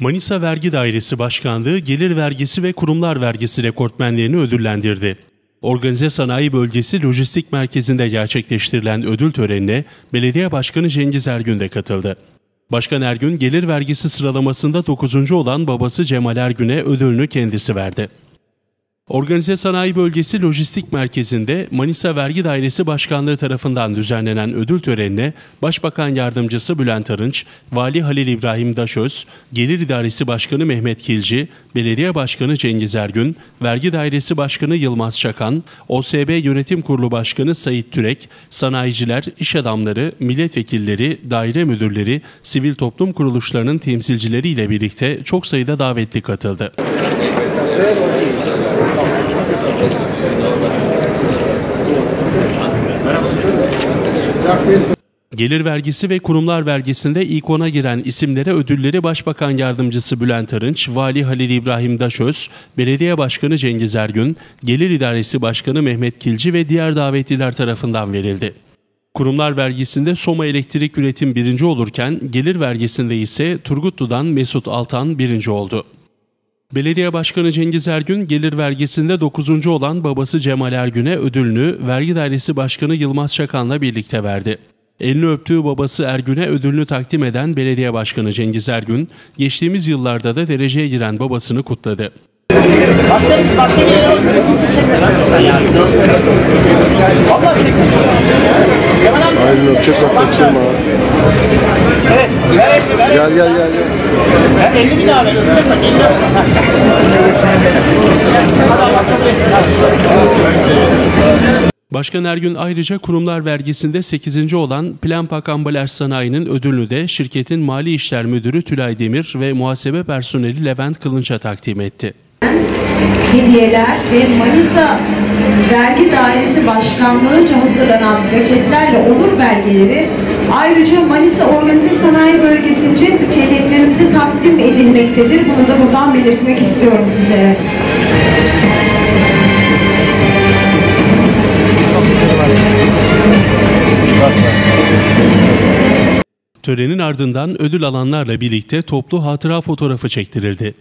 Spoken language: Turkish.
Manisa Vergi Dairesi Başkanlığı gelir vergisi ve kurumlar vergisi rekortmenlerini ödüllendirdi. Organize Sanayi Bölgesi Lojistik Merkezi'nde gerçekleştirilen ödül törenine Belediye Başkanı Cengiz Ergün de katıldı. Başkan Ergün gelir vergisi sıralamasında 9. olan babası Cemal Ergün'e ödülünü kendisi verdi. Organize Sanayi Bölgesi Lojistik Merkezi'nde Manisa Vergi Dairesi Başkanlığı tarafından düzenlenen ödül törenine Başbakan Yardımcısı Bülent Arınç, Vali Halil İbrahim Daşöz, Gelir İdaresi Başkanı Mehmet Kilci, Belediye Başkanı Cengiz Ergün, Vergi Dairesi Başkanı Yılmaz Çakan, OSB Yönetim Kurulu Başkanı Sayit Türek, sanayiciler, iş adamları, milletvekilleri, daire müdürleri, sivil toplum kuruluşlarının temsilcileriyle birlikte çok sayıda davetli katıldı. Gelir vergisi ve kurumlar vergisinde ilk ona giren isimlere ödülleri Başbakan Yardımcısı Bülent Arınç, Vali Halil İbrahim Daşöz, Belediye Başkanı Cengiz Ergün, Gelir İdaresi Başkanı Mehmet Kilci ve diğer davetliler tarafından verildi. Kurumlar vergisinde Soma Elektrik Üretim birinci olurken gelir vergisinde ise Turgutlu'dan Mesut Altan birinci oldu. Belediye Başkanı Cengiz Ergün gelir vergisinde 9. olan babası Cemal Ergün'e ödülünü Vergi Dairesi Başkanı Yılmaz Çakan'la birlikte verdi. Elini öptüğü babası Ergün'e ödülünü takdim eden Belediye Başkanı Cengiz Ergün, geçtiğimiz yıllarda da dereceye giren babasını kutladı. Aynen Gel gel gel. gel. Ben 50 bin daha veriyorum. Bak, 50 bin. Hadi Allah kabul etsin. Başkan Ergün ayrıca kurumlar vergisinde 8. olan Planpak Ambalaj Sanayi'nin ödülünü de şirketin Mali İşler Müdürü Tülay Demir ve muhasebe personeli Levent Kılınç'a takdim etti. hediyeler ve Manisa Vergi Dairesi Başkanlığı'nca hazırlanan paketlerle onur belgeleri ayrıca Manisa Organize Sanayi Bölgesi'nce mükelleflerimize takdim edilmektedir. Bunu da buradan belirtmek istiyorum sizlere. Törenin ardından ödül alanlarla birlikte toplu hatıra fotoğrafı çektirildi.